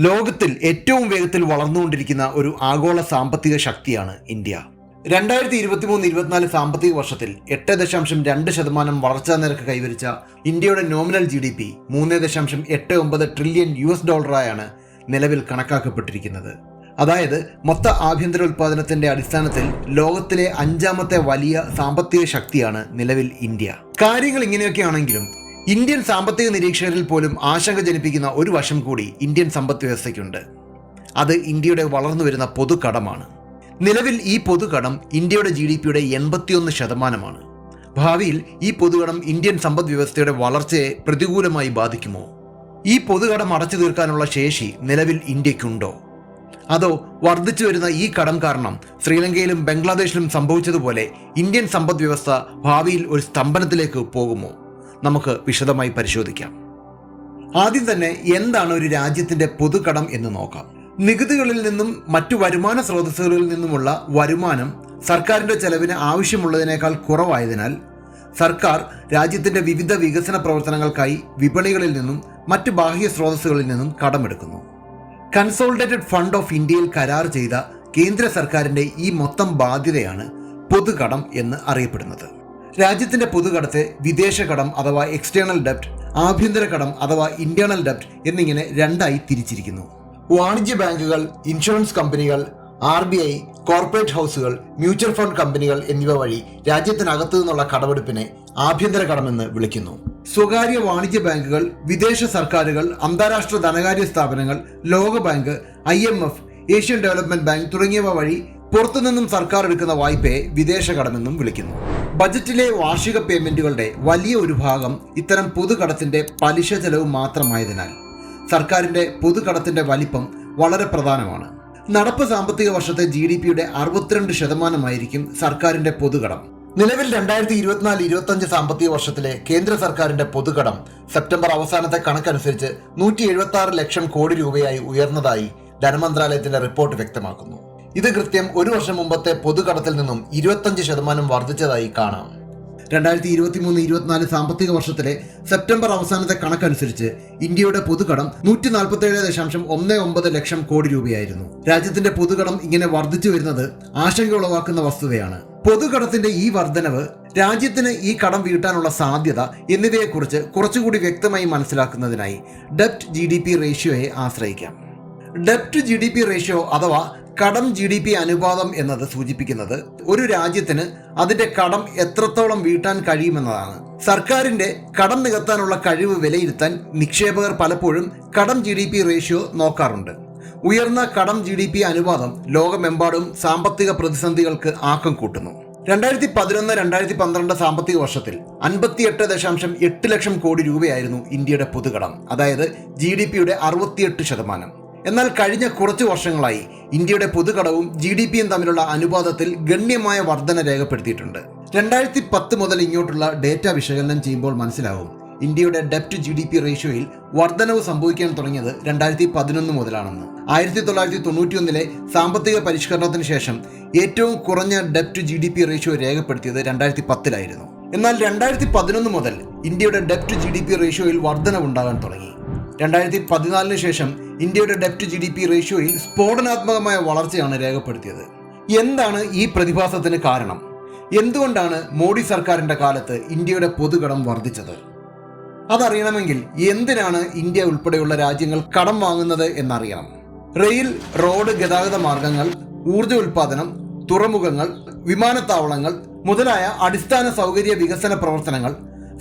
ലോകത്തിൽ ഏറ്റവും വേഗത്തിൽ വളർന്നുകൊണ്ടിരിക്കുന്ന ഒരു ആഗോള സാമ്പത്തിക ശക്തിയാണ് ഇന്ത്യ. രണ്ടായിരത്തി ഇരുപത്തി മൂന്ന് ഇരുപത്തിനാല് സാമ്പത്തിക വർഷത്തിൽ എട്ട് ദശാംശം രണ്ട് ശതമാനം വളർച്ചാ നിരക്ക് കൈവരിച്ച ഇന്ത്യയുടെ നോമിനൽ ജി ഡി പി മൂന്ന് ദശാംശം എട്ട് ഒമ്പത് ട്രില്യൺ യു എസ് ഡോളറായാണ് നിലവിൽ കണക്കാക്കപ്പെട്ടിരിക്കുന്നത്. അതായത് മൊത്ത ആഭ്യന്തര ഉൽപ്പാദനത്തിന്റെ അടിസ്ഥാനത്തിൽ ലോകത്തിലെ അഞ്ചാമത്തെ വലിയ സാമ്പത്തിക ശക്തിയാണ് നിലവിൽ ഇന്ത്യ. കാര്യങ്ങൾ ഇങ്ങനെയൊക്കെയാണെങ്കിലും ഇന്ത്യൻ സാമ്പത്തിക നിരീക്ഷകരിൽ പോലും ആശങ്ക ജനിപ്പിക്കുന്ന ഒരു വശം കൂടി ഇന്ത്യൻ സമ്പദ് വ്യവസ്ഥയ്ക്കുണ്ട്. അത് ഇന്ത്യയുടെ വളർന്നു വരുന്ന പൊതുകടമാണ്. നിലവിൽ ഈ പൊതുകടം ഇന്ത്യയുടെ ജി ഡി പിയുടെ എൺപത്തിയൊന്ന് ശതമാനമാണ്. ഭാവിയിൽ ഈ പൊതുകടം ഇന്ത്യൻ സമ്പദ് വ്യവസ്ഥയുടെ വളർച്ചയെ പ്രതികൂലമായി ബാധിക്കുമോ? ഈ പൊതുകടം അടച്ചു തീർക്കാനുള്ള ശേഷി നിലവിൽ ഇന്ത്യക്കുണ്ടോ? അതോ വർദ്ധിച്ചു വരുന്ന ഈ കടം കാരണം ശ്രീലങ്കയിലും ബംഗ്ലാദേശിലും സംഭവിച്ചതുപോലെ ഇന്ത്യൻ സമ്പദ് വ്യവസ്ഥ ഭാവിയിൽ ഒരു സ്തംഭനത്തിലേക്ക് പോകുമോ? നമുക്ക് വിശദമായി പരിശോധിക്കാം. ആദ്യം തന്നെ എന്താണ് ഒരു രാജ്യത്തിന്റെ പൊതുകടം എന്ന് നോക്കാം. നികുതികളിൽ നിന്നും മറ്റു വരുമാന സ്രോതസ്സുകളിൽ നിന്നുമുള്ള വരുമാനം സർക്കാരിന്റെ ചെലവിന് ആവശ്യമുള്ളതിനേക്കാൾ കുറവായതിനാൽ സർക്കാർ രാജ്യത്തിന്റെ വിവിധ വികസന പ്രവർത്തനങ്ങൾക്കായി വിപണികളിൽ നിന്നും മറ്റ് ബാഹ്യ സ്രോതസ്സുകളിൽ നിന്നും കടമെടുക്കുന്നു. കൺസോൾട്ടേറ്റഡ് ഫണ്ട് ഓഫ് ഇന്ത്യയിൽ കരാർ ചെയ്ത കേന്ദ്ര സർക്കാരിന്റെ ഈ മൊത്തം ബാധ്യതയാണ് പൊതുകടം എന്ന് അറിയപ്പെടുന്നത്. രാജ്യത്തിന്റെ പൊതുകടത്തെ വിദേശ കടം അഥവാ എക്സ്റ്റേണൽ ഡെപ്റ്റ് ആഭ്യന്തര കടം അഥവാ ഇന്റേണൽ ഡെപ്റ്റ് എന്നിങ്ങനെ രണ്ടായി തിരിച്ചിരിക്കുന്നു. വാണിജ്യ ബാങ്കുകൾ ഇൻഷുറൻസ് കമ്പനികൾ ആർ ബി ഐ കോർപ്പറേറ്റ് ഹൗസുകൾ മ്യൂച്വൽ ഫണ്ട് കമ്പനികൾ എന്നിവ വഴി രാജ്യത്തിനകത്തു നിന്നുള്ള കടമെടുപ്പിനെ ആഭ്യന്തര കടമെന്ന് വിളിക്കുന്നു. സ്വകാര്യ വാണിജ്യ ബാങ്കുകൾ വിദേശ സർക്കാരുകൾ അന്താരാഷ്ട്ര ധനകാര്യ സ്ഥാപനങ്ങൾ ലോകബാങ്ക് I M F Asian development bank തുടങ്ങിയവ വഴി പുറത്തുനിന്നും സർക്കാർ എടുക്കുന്ന വായ്പയെ വിദേശ കടമെന്നും വിളിക്കുന്നു. ബജറ്റിലെ വാർഷിക പേയ്മെന്റുകളുടെ വലിയ ഒരു ഭാഗം ഇത്തരം പൊതുകടത്തിന്റെ പലിശ ചെലവ് മാത്രമായതിനാൽ സർക്കാരിന്റെ പൊതുകടത്തിന്റെ വലിപ്പം വളരെ പ്രധാനമാണ്. നടപ്പ് സാമ്പത്തിക വർഷത്തെ ജി ഡി പിയുടെ അറുപത്തിരണ്ട് ശതമാനമായിരിക്കും സർക്കാരിന്റെ പൊതുകടം. നിലവിൽ രണ്ടായിരത്തി ഇരുപത്തിനാല് ഇരുപത്തഞ്ച് സാമ്പത്തിക വർഷത്തിലെ കേന്ദ്ര സർക്കാരിന്റെ പൊതുകടം സെപ്റ്റംബർ അവസാനത്തെ കണക്കനുസരിച്ച് നൂറ്റി എഴുപത്തി ലക്ഷം കോടി രൂപയായി ഉയർന്നതായി ധനമന്ത്രാലയത്തിന്റെ റിപ്പോർട്ട് വ്യക്തമാക്കുന്നു. ഇത് കൃത്യം ഒരു വർഷം മുമ്പത്തെ പൊതുകടത്തിൽ നിന്നും ഇരുപത്തഞ്ച് ശതമാനം വർദ്ധിച്ചതായി കാണാം. രണ്ടായിരത്തി ഇരുപത്തി മൂന്ന് ഇരുപത്തിനാല് സാമ്പത്തിക വർഷത്തിലെ സെപ്റ്റംബർ അവസാനത്തെ കണക്കനുസരിച്ച് ഇന്ത്യയുടെ പൊതുകടം നൂറ്റി നാൽപ്പത്തി ഏഴ് ദശാംശം ഒന്ന് ഒമ്പത് ലക്ഷം കോടി രൂപയായിരുന്നു. രാജ്യത്തിന്റെ പൊതുകടം ഇങ്ങനെ വർദ്ധിച്ചു വരുന്നത് ആശങ്ക ഉളവാക്കുന്ന വസ്തുതയാണ്. പൊതുകടത്തിന്റെ ഈ വർധനവ് രാജ്യത്തിന് ഈ കടം വീട്ടാനുള്ള സാധ്യത എന്നിവയെക്കുറിച്ച് കുറച്ചുകൂടി വ്യക്തമായി മനസ്സിലാക്കുന്നതിനായി ഡെപ്റ്റ് ജി ഡി പി റേഷ്യോയെ ആശ്രയിക്കാം. ഡെപ്റ്റ് ജി ഡി പി റേഷ്യോ അഥവാ കടം ജി ഡി പി അനുപാതം എന്നത് സൂചിപ്പിക്കുന്നത് ഒരു രാജ്യത്തിന് അതിന്റെ കടം എത്രത്തോളം വീട്ടാൻ കഴിയുമെന്നതാണ്. സർക്കാരിന്റെ കടം നികത്താനുള്ള കഴിവ് വിലയിരുത്താൻ നിക്ഷേപകർ പലപ്പോഴും കടം ജി ഡി പി റേഷ്യോ നോക്കാറുണ്ട്. ഉയർന്ന കടം ജി ഡി പി അനുപാതം ലോകമെമ്പാടും സാമ്പത്തിക പ്രതിസന്ധികൾക്ക് ആക്കം കൂട്ടുന്നു. രണ്ടായിരത്തി പതിനൊന്ന് രണ്ടായിരത്തി പന്ത്രണ്ട് സാമ്പത്തിക വർഷത്തിൽ അൻപത്തിയെട്ട് ദശാംശം എട്ട് ലക്ഷം കോടി രൂപയായിരുന്നു ഇന്ത്യയുടെ പൊതുകടം. അതായത് ജി ഡി പിയുടെ അറുപത്തിയെട്ട് ശതമാനം. എന്നാൽ കഴിഞ്ഞ കുറച്ച് വർഷങ്ങളായി ഇന്ത്യയുടെ പൊതുകടവും ജി ഡി പിയും തമ്മിലുള്ള അനുപാതത്തിൽ ഗണ്യമായ വർധന രേഖപ്പെടുത്തിയിട്ടുണ്ട്. രണ്ടായിരത്തി പത്ത് മുതൽ ഇങ്ങോട്ടുള്ള ഡേറ്റ വിശകലനം ചെയ്യുമ്പോൾ മനസ്സിലാവും ഇന്ത്യയുടെ ഡെപ്റ്റ് ജി ഡി പി റേഷ്യോയിൽ വർധനവ് സംഭവിക്കാൻ തുടങ്ങിയത് രണ്ടായിരത്തി പതിനൊന്ന് മുതലാണെന്ന്. ആയിരത്തി തൊള്ളായിരത്തി തൊണ്ണൂറ്റിയൊന്നിലെ സാമ്പത്തിക പരിഷ്കരണത്തിന് ശേഷം ഏറ്റവും കുറഞ്ഞ ഡെപ്റ്റ് ജി ഡി പി റേഷ്യോ രേഖപ്പെടുത്തിയത് രണ്ടായിരത്തി പത്തിലായിരുന്നു എന്നാൽ രണ്ടായിരത്തി പതിനൊന്ന് മുതൽ ഇന്ത്യയുടെ ഡെപ്റ്റ് ജി ഡി പി റേഷ്യോയിൽ വർധനവുണ്ടാകാൻ തുടങ്ങി. രണ്ടായിരത്തി പതിനാലിന് ശേഷം ഇന്ത്യയുടെ ഡെപ്റ്റ് ജി ഡി പി റേഷ്യോയിൽ സ്ഫോടനാത്മകമായ വളർച്ചയാണ് രേഖപ്പെടുത്തിയത്. എന്താണ് ഈ പ്രതിഭാസത്തിന് കാരണം? എന്തുകൊണ്ടാണ് മോഡി സർക്കാരിന്റെ കാലത്ത് ഇന്ത്യയുടെ പൊതുകടം വർദ്ധിച്ചത്? അതറിയണമെങ്കിൽ എന്തിനാണ് ഇന്ത്യ ഉൾപ്പെടെയുള്ള രാജ്യങ്ങൾ കടം വാങ്ങുന്നത് എന്നറിയണം. റെയിൽ റോഡ് ഗതാഗത മാർഗങ്ങൾ ഊർജ ഉൽപാദനം തുറമുഖങ്ങൾ വിമാനത്താവളങ്ങൾ മുതലായ അടിസ്ഥാന സൗകര്യ വികസന പ്രവർത്തനങ്ങൾ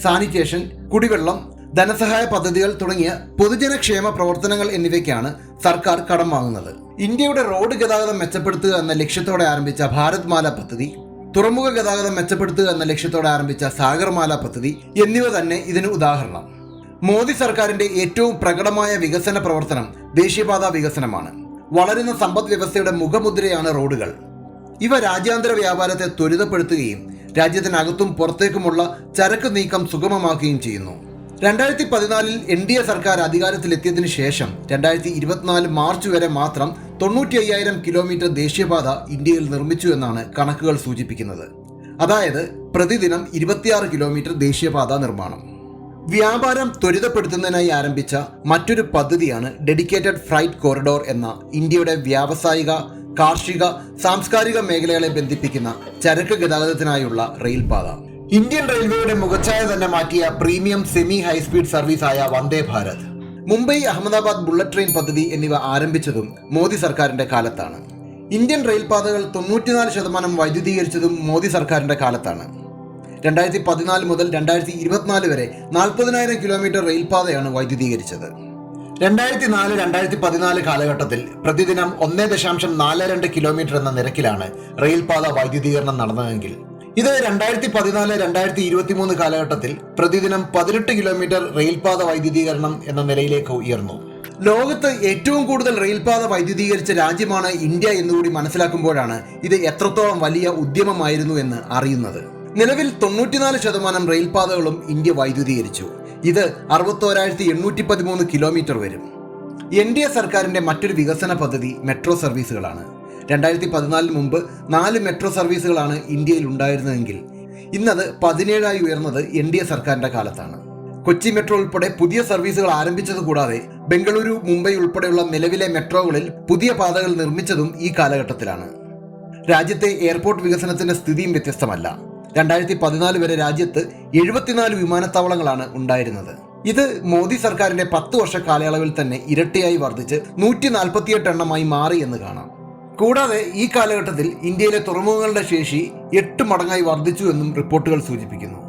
സാനിറ്റേഷൻ കുടിവെള്ളം ധനസഹായ പദ്ധതികൾ തുടങ്ങിയ പൊതുജനക്ഷേമ പ്രവർത്തനങ്ങൾ എന്നിവയ്ക്കാണ് സർക്കാർ കടം വാങ്ങുന്നത്. ഇന്ത്യയുടെ റോഡ് ഗതാഗതം മെച്ചപ്പെടുത്തുക എന്ന ലക്ഷ്യത്തോടെ ആരംഭിച്ച ഭാരത് മാല പദ്ധതി തുറമുഖ ഗതാഗതം മെച്ചപ്പെടുത്തുക എന്ന ലക്ഷ്യത്തോടെ ആരംഭിച്ച സാഗർമാല പദ്ധതി എന്നിവ തന്നെ ഇതിന് ഉദാഹരണം. മോദി സർക്കാരിന്റെ ഏറ്റവും പ്രകടമായ വികസന പ്രവർത്തനം ദേശീയപാതാ വികസനമാണ്. വളരുന്ന സമ്പദ് വ്യവസ്ഥയുടെ മുഖമുദ്രയാണ് റോഡുകൾ. ഇവ രാജ്യാന്തര വ്യാപാരത്തെ ത്വരിതപ്പെടുത്തുകയും രാജ്യത്തിനകത്തും പുറത്തേക്കുമുള്ള ചരക്ക് നീക്കം സുഗമമാക്കുകയും ചെയ്യുന്നു. രണ്ടായിരത്തി പതിനാലിൽ എൻ ഡി എ സർക്കാർ അധികാരത്തിലെത്തിയതിനു ശേഷം രണ്ടായിരത്തി ഇരുപത്തിനാല് മാർച്ച് വരെ മാത്രം തൊണ്ണൂറ്റി അയ്യായിരം കിലോമീറ്റർ ദേശീയപാത ഇന്ത്യയിൽ നിർമ്മിച്ചു എന്നാണ് കണക്കുകൾ സൂചിപ്പിക്കുന്നത്. അതായത് പ്രതിദിനം ഇരുപത്തിയാറ് കിലോമീറ്റർ ദേശീയപാത നിർമ്മാണം. വ്യാപാരം ത്വരിതപ്പെടുത്തുന്നതിനായി ആരംഭിച്ച മറ്റൊരു പദ്ധതിയാണ് ഡെഡിക്കേറ്റഡ് ഫ്രൈറ്റ് കോറിഡോർ എന്ന ഇന്ത്യയുടെ വ്യാവസായിക കാർഷിക സാംസ്കാരിക മേഖലകളെ ബന്ധിപ്പിക്കുന്ന ചരക്ക് ഗതാഗതത്തിനായുള്ള റെയിൽപാത. ഇന്ത്യൻ റെയിൽവേയുടെ മുഖച്ഛായ തന്നെ മാറ്റിയ പ്രീമിയം സെമി ഹൈസ്പീഡ് സർവീസായ വന്ദേ ഭാരത്. മുംബൈ അഹമ്മദാബാദ് ബുള്ളറ്റ് ട്രെയിൻ പദ്ധതി എന്നിവ ആരംഭിച്ചതും മോദി സർക്കാരിന്റെ കാലത്താണ്. ഇന്ത്യൻ റെയിൽപാതകൾ തൊണ്ണൂറ്റിനാല് ശതമാനം വൈദ്യുതീകരിച്ചതും മോദി സർക്കാരിന്റെ കാലത്താണ്. രണ്ടായിരത്തി പതിനാല് മുതൽ രണ്ടായിരത്തി ഇരുപത്തിനാല് വരെ നാൽപ്പതിനായിരം കിലോമീറ്റർ റെയിൽപാതയാണ് വൈദ്യുതീകരിച്ചത്. രണ്ടായിരത്തി നാല് രണ്ടായിരത്തി പതിനാല് കാലഘട്ടത്തിൽ പ്രതിദിനം ഒന്നേ ദശാംശം നാല് രണ്ട് കിലോമീറ്റർ എന്ന നിരക്കിലാണ് റെയിൽപാത വൈദ്യുതീകരണം നടന്നതെങ്കിൽ ഇത് രണ്ടായിരത്തി പതിനാല് രണ്ടായിരത്തി ഇരുപത്തി മൂന്ന് കാലഘട്ടത്തിൽ പ്രതിദിനം പതിനെട്ട് കിലോമീറ്റർ റെയിൽപാത വൈദ്യുതീകരണം എന്ന നിലയിലേക്ക് ഉയർന്നു. ലോകത്ത് ഏറ്റവും കൂടുതൽ റെയിൽപാത വൈദ്യുതീകരിച്ച രാജ്യമാണ് ഇന്ത്യ എന്നുകൂടി മനസ്സിലാക്കുമ്പോഴാണ് ഇത് എത്രത്തോളം വലിയ ഉദ്യമമായിരുന്നു എന്ന് അറിയുന്നത്. നിലവിൽ തൊണ്ണൂറ്റിനാല് ശതമാനം റെയിൽപാതകളും ഇന്ത്യ വൈദ്യുതീകരിച്ചു. ഇത് അറുപത്തോരായിരത്തി എണ്ണൂറ്റി പതിമൂന്ന് കിലോമീറ്റർ വരും. എൻ ഡി എ സർക്കാരിന്റെ മറ്റൊരു വികസന പദ്ധതി മെട്രോ സർവീസുകളാണ്. രണ്ടായിരത്തി പതിനാലിന് മുമ്പ് നാല് മെട്രോ സർവീസുകളാണ് ഇന്ത്യയിൽ ഉണ്ടായിരുന്നതെങ്കിൽ ഇന്നത് പതിനേഴായി ഉയർന്നത് എൻ ഡി എ സർക്കാരിന്റെ കാലത്താണ്. കൊച്ചി മെട്രോ ഉൾപ്പെടെ പുതിയ സർവീസുകൾ ആരംഭിച്ചത് കൂടാതെ ബംഗളൂരു മുംബൈ ഉൾപ്പെടെയുള്ള നിലവിലെ മെട്രോകളിൽ പുതിയ പാതകൾ നിർമ്മിച്ചതും ഈ കാലഘട്ടത്തിലാണ്. രാജ്യത്തെ എയർപോർട്ട് വികസനത്തിന്റെ സ്ഥിതിയും വ്യത്യസ്തമല്ല. രണ്ടായിരത്തി പതിനാല് വരെ രാജ്യത്ത് എഴുപത്തിനാല് വിമാനത്താവളങ്ങളാണ് ഉണ്ടായിരുന്നത്. ഇത് മോദി സർക്കാരിന്റെ പത്ത് വർഷ കാലയളവിൽ തന്നെ ഇരട്ടിയായി വർദ്ധിച്ച് നൂറ്റി നാൽപ്പത്തിയെട്ട് എണ്ണമായി മാറി എന്ന് കാണാം. കൂടാതെ ഈ കാലഘട്ടത്തിൽ ഇന്ത്യയിലെ തുറമുഖങ്ങളുടെ ശേഷി എട്ട് മടങ്ങായി വർദ്ധിച്ചു എന്നും റിപ്പോർട്ടുകൾ സൂചിപ്പിക്കുന്നു.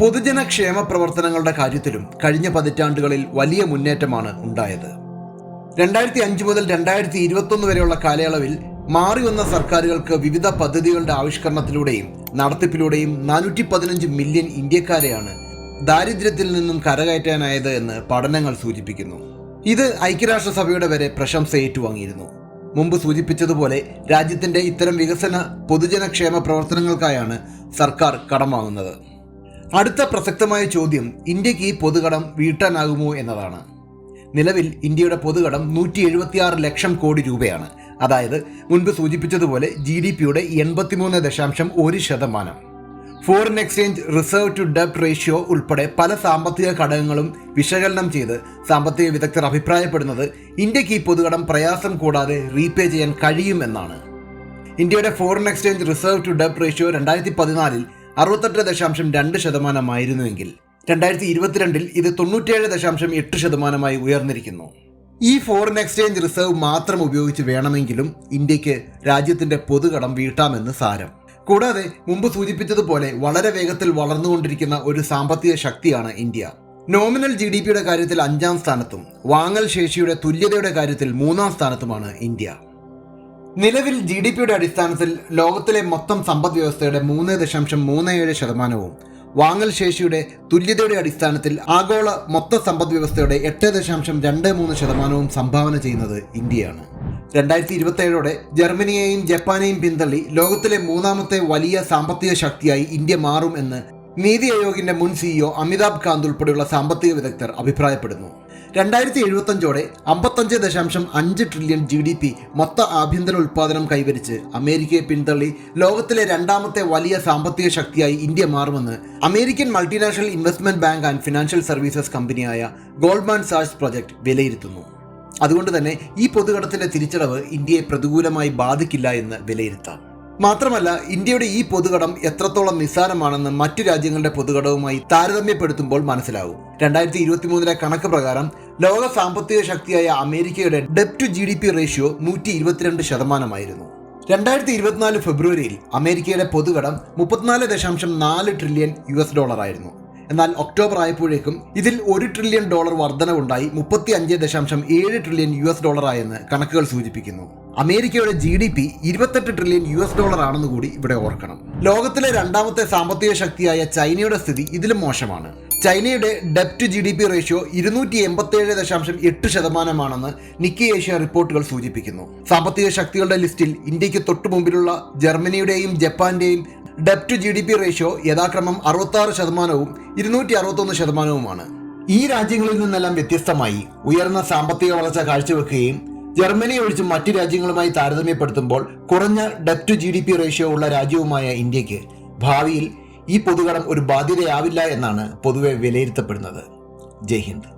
പൊതുജന ക്ഷേമ പ്രവർത്തനങ്ങളുടെ കാര്യത്തിലും കഴിഞ്ഞ പതിറ്റാണ്ടുകളിൽ വലിയ മുന്നേറ്റമാണ് ഉണ്ടായത്. രണ്ടായിരത്തി അഞ്ച് മുതൽ രണ്ടായിരത്തി ഇരുപത്തൊന്ന് വരെയുള്ള കാലയളവിൽ മാറി വന്ന സർക്കാരുകൾക്ക് വിവിധ പദ്ധതികളുടെ ആവിഷ്കരണത്തിലൂടെയും നടത്തിപ്പിലൂടെയും നാനൂറ്റി പതിനഞ്ച് മില്യൺ ഇന്ത്യക്കാരെയാണ് ദാരിദ്ര്യത്തിൽ നിന്നും കരകയറ്റാനായത് എന്ന് പഠനങ്ങൾ സൂചിപ്പിക്കുന്നു. ഇത് ഐക്യരാഷ്ട്രസഭയുടെ വരെ പ്രശംസ ഏറ്റുവാങ്ങിയിരുന്നു. മുമ്പ് സൂചിപ്പിച്ചതുപോലെ രാജ്യത്തിന്റെ ഇത്തരം വികസന പൊതുജനക്ഷേമ പ്രവർത്തനങ്ങൾക്കായാണ് സർക്കാർ കടം വാങ്ങുന്നത് അടുത്ത പ്രസക്തമായ ചോദ്യം ഇന്ത്യയ്ക്ക് ഈ പൊതുകടം വീട്ടാനാകുമോ എന്നതാണ്. നിലവിൽ ഇന്ത്യയുടെ പൊതുകടം നൂറ്റി എഴുപത്തിയാറ് ലക്ഷം കോടി രൂപയാണ്. അതായത് മുൻപ് സൂചിപ്പിച്ചതുപോലെ ജി ഡി പിയുടെ എൺപത്തിമൂന്ന് ദശാംശം ഒരു ശതമാനം. ഫോറിൻ എക്സ്ചേഞ്ച് റിസർവ് ടു ഡെപ്റ്റ് റേഷ്യോ ഉൾപ്പെടെ പല സാമ്പത്തിക ഘടകങ്ങളും വിശകലനം ചെയ്ത് സാമ്പത്തിക വിദഗ്ധർ അഭിപ്രായപ്പെടുന്നത് ഇന്ത്യയ്ക്ക് ഈ പൊതുകടം പ്രയാസം കൂടാതെ റീപേ ചെയ്യാൻ കഴിയുമെന്നാണ് ഇന്ത്യയുടെ ഫോറിൻ എക്സ്ചേഞ്ച് റിസർവ് ടു ഡെപ്റ്റ് റേഷ്യോ രണ്ടായിരത്തി പതിനാലിൽ അറുപത്തെട്ട് ദശാംശം രണ്ട് ശതമാനമായിരുന്നുവെങ്കിൽ രണ്ടായിരത്തി ഇരുപത്തിരണ്ടിൽ ഇത് തൊണ്ണൂറ്റിയേഴ് ദശാംശം എട്ട് ശതമാനമായി ഉയർന്നിരിക്കുന്നു. ഈ ഫോറിൻ എക്സ്ചേഞ്ച് റിസർവ് മാത്രം ഉപയോഗിച്ച് വേണമെങ്കിലും ഇന്ത്യയ്ക്ക് രാജ്യത്തിന്റെ പൊതുകടം വീട്ടാമെന്ന് സാരം. കൂടാതെ മുമ്പ് സൂചിപ്പിച്ചതുപോലെ വളരെ വേഗത്തിൽ വളർന്നുകൊണ്ടിരിക്കുന്ന ഒരു സാമ്പത്തിക ശക്തിയാണ് ഇന്ത്യ. നോമിനൽ ജി ഡി പിയുടെ കാര്യത്തിൽ അഞ്ചാം സ്ഥാനത്തും വാങ്ങൽ ശേഷിയുടെ തുല്യതയുടെ കാര്യത്തിൽ മൂന്നാം സ്ഥാനത്തുമാണ് ഇന്ത്യ. നിലവിൽ ജി ഡി പിയുടെ അടിസ്ഥാനത്തിൽ ലോകത്തിലെ മൊത്തം സമ്പദ് വ്യവസ്ഥയുടെ മൂന്ന് ദശാംശം മൂന്ന് ഏഴ് ശതമാനവും വാങ്ങൽ ശേഷിയുടെ തുല്യതയുടെ അടിസ്ഥാനത്തിൽ ആഗോള മൊത്ത സമ്പദ് വ്യവസ്ഥയുടെ എട്ട് ദശാംശം രണ്ട് മൂന്ന് ശതമാനവും സംഭാവന ചെയ്യുന്നത് ഇന്ത്യയാണ്. രണ്ടായിരത്തി ഇരുപത്തേഴോടെ ജർമ്മനിയെയും ജപ്പാനെയും പിന്തള്ളി ലോകത്തിലെ മൂന്നാമത്തെ വലിയ സാമ്പത്തിക ശക്തിയായി ഇന്ത്യ മാറും എന്ന് നീതി ആയോഗിന്റെ മുൻ സിഇഒ അമിതാഭ് കാന്ത് ഉൾപ്പെടെയുള്ള സാമ്പത്തിക വിദഗ്ധർ അഭിപ്രായപ്പെടുന്നു. രണ്ടായിരത്തി എഴുപത്തഞ്ചോടെ അമ്പത്തഞ്ച് ദശാംശം അഞ്ച് ട്രില്യൺ ജി ഡി പി മൊത്ത ആഭ്യന്തര ഉൽപ്പാദനം കൈവരിച്ച് അമേരിക്കയെ പിന്തള്ളി ലോകത്തിലെ രണ്ടാമത്തെ വലിയ സാമ്പത്തിക ശക്തിയായി ഇന്ത്യ മാറുമെന്ന് American multinational investment bank and financial services കമ്പനിയായ ഗോൾഡ്മാൻ സാഴ്സ് പ്രൊജക്ട് വിലയിരുത്തുന്നു. അതുകൊണ്ട് തന്നെ ഈ പൊതുകടത്തിന്റെ തിരിച്ചടവ് ഇന്ത്യയെ പ്രതികൂലമായി ബാധിക്കില്ല എന്ന് വിലയിരുത്താം. മാത്രമല്ല ഇന്ത്യയുടെ ഈ പൊതുകടം എത്രത്തോളം നിസ്സാരമാണെന്ന് മറ്റു രാജ്യങ്ങളുടെ പൊതുകടവുമായി താരതമ്യപ്പെടുത്തുമ്പോൾ മനസ്സിലാവും. രണ്ടായിരത്തി ഇരുപത്തി മൂന്നിലെ കണക്ക് പ്രകാരം ലോക സാമ്പത്തിക ശക്തിയായ അമേരിക്കയുടെ ഡെപ്റ്റ് to G D P ratio നൂറ്റി ഇരുപത്തിരണ്ട് ശതമാനമായിരുന്നു. രണ്ടായിരത്തി ഇരുപത്തിനാല് ഫെബ്രുവരിയിൽ അമേരിക്കയുടെ പൊതുകടം മുപ്പത്തിനാല് ദശാംശം നാല് ട്രില്യൺ യു എസ് ഡോളർ ആയിരുന്നു എന്നാൽ ഒക്ടോബർ ആയപ്പോഴേക്കും ഇതിൽ ഒരു ട്രില്യൺ ഡോളർ വർധനവുണ്ടായി മുപ്പത്തി അഞ്ച് ദശാംശം ഏഴ് ട്രില്യൺ യു എസ് ഡോളറായെന്ന് കണക്കുകൾ സൂചിപ്പിക്കുന്നു. അമേരിക്കയുടെ ജി ഡി പി ഇരുപത്തെട്ട് ട്രില്യൺ യു എസ് ഡോളർ ആണെന്ന് കൂടി ഇവിടെ ഓർക്കണം. ലോകത്തിലെ രണ്ടാമത്തെ സാമ്പത്തിക ശക്തിയായ ചൈനയുടെ സ്ഥിതി ഇതിലും മോശമാണ്. ചൈനയുടെ ഡെപ്റ്റ് ജി ഡി പി റേഷ്യോ ഇരുന്നൂറ്റി എൺപത്തിയേഴ് ദശാംശം എട്ട് ശതമാനമാണെന്ന് നിക്കി ഏഷ്യ റിപ്പോർട്ടുകൾ സൂചിപ്പിക്കുന്നു. സാമ്പത്തിക ശക്തികളുടെ ലിസ്റ്റിൽ ഇന്ത്യയ്ക്ക് തൊട്ടുമുമ്പിലുള്ള ജർമ്മനിയുടെയും ജപ്പാന്റെയും ഡെപ്റ്റ് ജി ഡി പി റേഷ്യോ യഥാക്രമം അറുപത്തി ശതമാനവും ഇരുന്നൂറ്റി അറുപത്തൊന്ന് ശതമാനവുമാണ്. ഈ രാജ്യങ്ങളിൽ നിന്നെല്ലാം വ്യത്യസ്തമായി ഉയർന്ന സാമ്പത്തിക വളർച്ച കാഴ്ചവെക്കുകയും ജർമ്മനി ഒഴിച്ച് മറ്റു രാജ്യങ്ങളുമായി താരതമ്യപ്പെടുത്തുമ്പോൾ കുറഞ്ഞ ഡെപ്റ്റ് ജി ഡി പി റേഷ്യോ ഉള്ള രാജ്യവുമായ ഇന്ത്യയ്ക്ക് ഭാവിയിൽ ഈ പൊതുകടം ഒരു ബാധ്യതയാവില്ല എന്നാണ് പൊതുവെ വിലയിരുത്തപ്പെടുന്നത്. ജയ് ഹിന്ദ്.